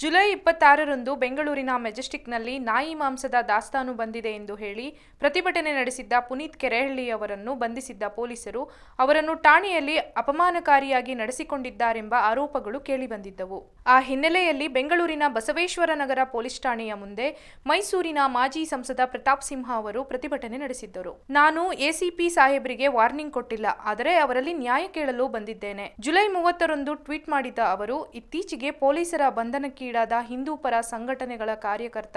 July ಇಪ್ಪತ್ತಾರರಂದು ಬೆಂಗಳೂರಿನ ಮೆಜೆಸ್ಟಿಕ್ನಲ್ಲಿ ನಾಯಿ ಮಾಂಸದ ದಾಸ್ತಾನು ಬಂದಿದೆ ಎಂದು ಹೇಳಿ ಪ್ರತಿಭಟನೆ ನಡೆಸಿದ್ದ ಪುನೀತ್ ಕೆರೆಹಳ್ಳಿಯವರನ್ನು ಬಂಧಿಸಿದ್ದ ಪೊಲೀಸರು ಅವರನ್ನು ಠಾಣೆಯಲ್ಲಿ ಅಪಮಾನಕಾರಿಯಾಗಿ ನಡೆಸಿಕೊಂಡಿದ್ದಾರೆಂಬ ಆರೋಪಗಳು ಕೇಳಿಬಂದಿದ್ದವು. ಆ ಹಿನ್ನೆಲೆಯಲ್ಲಿ ಬೆಂಗಳೂರಿನ ಬಸವೇಶ್ವರ ನಗರ ಪೊಲೀಸ್ ಠಾಣೆಯ ಮುಂದೆ ಮೈಸೂರಿನ ಮಾಜಿ ಸಂಸದ ಪ್ರತಾಪ್ ಸಿಂಹ ಅವರು ಪ್ರತಿಭಟನೆ ನಡೆಸಿದ್ದರು. ನಾನು ಎಸಿಪಿ ಸಾಹೇಬರಿಗೆ ವಾರ್ನಿಂಗ್ ಕೊಟ್ಟಿಲ್ಲ, ಆದರೆ ಅವರಲ್ಲಿ ನ್ಯಾಯ ಕೇಳಲು ಬಂದಿದ್ದೇನೆ. ಜುಲೈ ಮೂವತ್ತರಂದು ಟ್ವೀಟ್ ಮಾಡಿದ್ದ ಅವರು, ಇತ್ತೀಚೆಗೆ ಪೊಲೀಸರ ಬಂಧನಕ್ಕೀಡಾದ ಹಿಂದೂ ಪರ ಸಂಘಟನೆಗಳ ಕಾರ್ಯಕರ್ತ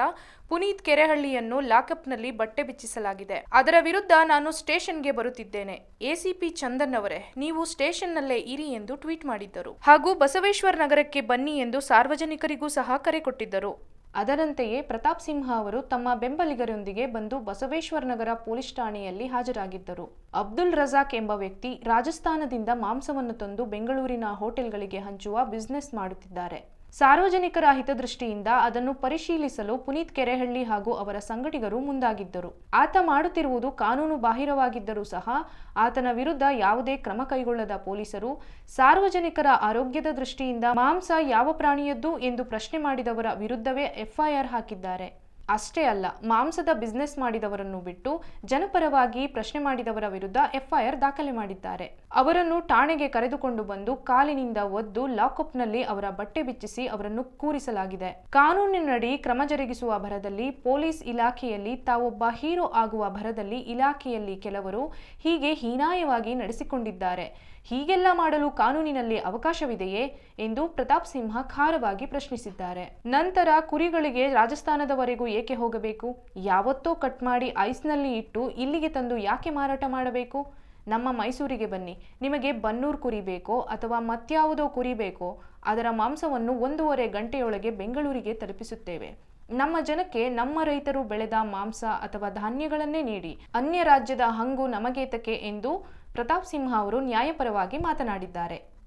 ಪುನೀತ್ ಕೆರೆಹಳ್ಳಿಯನ್ನು ಲಾಕಪ್ನಲ್ಲಿ ಬಟ್ಟೆ ಬಿಚ್ಚಿಸಲಾಗಿದೆ. ಅದರ ವಿರುದ್ಧ ನಾನು ಸ್ಟೇಷನ್ಗೆ ಬರುತ್ತಿದ್ದೇನೆ. ಎಸಿಪಿ ಚಂದನ್ ಅವರೇ, ನೀವು ಸ್ಟೇಷನ್ನಲ್ಲೇ ಇರಿ ಎಂದು ಟ್ವೀಟ್ ಮಾಡಿದ್ದರು. ಹಾಗೂ ಬಸವೇಶ್ವರ ನಗರಕ್ಕೆ ಬನ್ನಿ ಎಂದು ಸಾರ್ವಜನಿಕರಿಗೂ ಸಹ ಕರೆ ಕೊಟ್ಟಿದ್ದರು. ಅದರಂತೆಯೇ ಪ್ರತಾಪ್ ಸಿಂಹ ಅವರು ತಮ್ಮ ಬೆಂಬಲಿಗರೊಂದಿಗೆ ಬಂದು ಬಸವೇಶ್ವರ ನಗರ ಪೊಲೀಸ್ ಠಾಣೆಯಲ್ಲಿ ಹಾಜರಾಗಿದ್ದರು. ಅಬ್ದುಲ್ ರಜಾಕ್ ಎಂಬ ವ್ಯಕ್ತಿ ರಾಜಸ್ಥಾನದಿಂದ ಮಾಂಸವನ್ನು ತಂದು ಬೆಂಗಳೂರಿನ ಹೋಟೆಲ್ಗಳಿಗೆ ಹಂಚುವ ಬಿಸ್ನೆಸ್ ಮಾಡುತ್ತಿದ್ದಾರೆ. ಸಾರ್ವಜನಿಕರ ಹಿತದೃಷ್ಟಿಯಿಂದ ಅದನ್ನು ಪರಿಶೀಲಿಸಲು ಪುನೀತ್ ಕೆರೆಹಳ್ಳಿ ಹಾಗೂ ಅವರ ಸಂಘಟಿಗರು ಮುಂದಾಗಿದ್ದರು. ಆತ ಮಾಡುತ್ತಿರುವುದು ಕಾನೂನು ಬಾಹಿರವಾಗಿದ್ದರೂ ಸಹ ಆತನ ವಿರುದ್ಧ ಯಾವುದೇ ಕ್ರಮ ಕೈಗೊಳ್ಳದ ಪೊಲೀಸರು ಸಾರ್ವಜನಿಕರ ಆರೋಗ್ಯದ ದೃಷ್ಟಿಯಿಂದ ಮಾಂಸ ಯಾವ ಪ್ರಾಣಿಯದ್ದು ಎಂದು ಪ್ರಶ್ನೆ ಮಾಡಿದವರ ವಿರುದ್ಧವೇ ಎಫ್ಐಆರ್ ಹಾಕಿದ್ದಾರೆ. ಅಷ್ಟೇ ಅಲ್ಲ, ಮಾಂಸದ ಬಿಸ್ನೆಸ್ ಮಾಡಿದವರನ್ನು ಬಿಟ್ಟು ಜನಪರವಾಗಿ ಪ್ರಶ್ನೆ ಮಾಡಿದವರ ವಿರುದ್ಧ ಎಫ್ಐಆರ್ ದಾಖಲೆ ಮಾಡಿದ್ದಾರೆ. ಅವರನ್ನು ಠಾಣೆಗೆ ಕರೆದುಕೊಂಡು ಬಂದು ಕಾಲಿನಿಂದ ಒದ್ದು ಲಾಕಪ್ನಲ್ಲಿ ಅವರ ಬಟ್ಟೆ ಬಿಚ್ಚಿಸಿ ಅವರನ್ನು ಕೂರಿಸಲಾಗಿದೆ. ಕಾನೂನಿನಡಿ ಕ್ರಮ ಜರುಗಿಸುವ ಭರದಲ್ಲಿ ಪೊಲೀಸ್ ಇಲಾಖೆಯಲ್ಲಿ ತಾವೊಬ್ಬ ಹೀರೋ ಆಗುವ ಭರದಲ್ಲಿ ಇಲಾಖೆಯಲ್ಲಿ ಕೆಲವರು ಹೀಗೆ ಹೀನಾಯವಾಗಿ ನಡೆಸಿಕೊಂಡಿದ್ದಾರೆ. ಹೀಗೆಲ್ಲ ಮಾಡಲು ಕಾನೂನಿನಲ್ಲಿ ಅವಕಾಶವಿದೆಯೇ ಎಂದು ಪ್ರತಾಪ್ ಸಿಂಹ ಖಾರವಾಗಿ ಪ್ರಶ್ನಿಸಿದ್ದಾರೆ. ನಂತರ ಕುರಿಗಳಿಗೆ ರಾಜಸ್ಥಾನದವರೆಗೂ ಏಕೆ ಹೋಗಬೇಕು? ಯಾವತ್ತೋ ಕಟ್ ಮಾಡಿ ಐಸ್ನಲ್ಲಿ ಇಟ್ಟು ಇಲ್ಲಿಗೆ ತಂದು ಯಾಕೆ ಮಾರಾಟ ಮಾಡಬೇಕು? ನಮ್ಮ ಮೈಸೂರಿಗೆ ಬನ್ನಿ. ನಿಮಗೆ ಬನ್ನೂರು ಕುರಿ ಬೇಕೋ ಅಥವಾ ಮತ್ಯಾವುದೋ ಕುರಿ ಬೇಕೋ ಅದರ ಮಾಂಸವನ್ನು ಒಂದೂವರೆ ಗಂಟೆಯೊಳಗೆ ಬೆಂಗಳೂರಿಗೆ ತಲುಪಿಸುತ್ತೇವೆ. ನಮ್ಮ ಜನಕ್ಕೆ ನಮ್ಮ ರೈತರು ಬೆಳೆದ ಮಾಂಸ ಅಥವಾ ಧಾನ್ಯಗಳನ್ನೇ ನೀಡಿ. ಅನ್ಯ ರಾಜ್ಯದ ಹಂಗು ನಮಗೇತಕ್ಕೆ ಎಂದು ಪ್ರತಾಪ್ ಸಿಂಹ ಅವರು ನ್ಯಾಯಪರವಾಗಿ ಮಾತನಾಡಿದ್ದಾರೆ.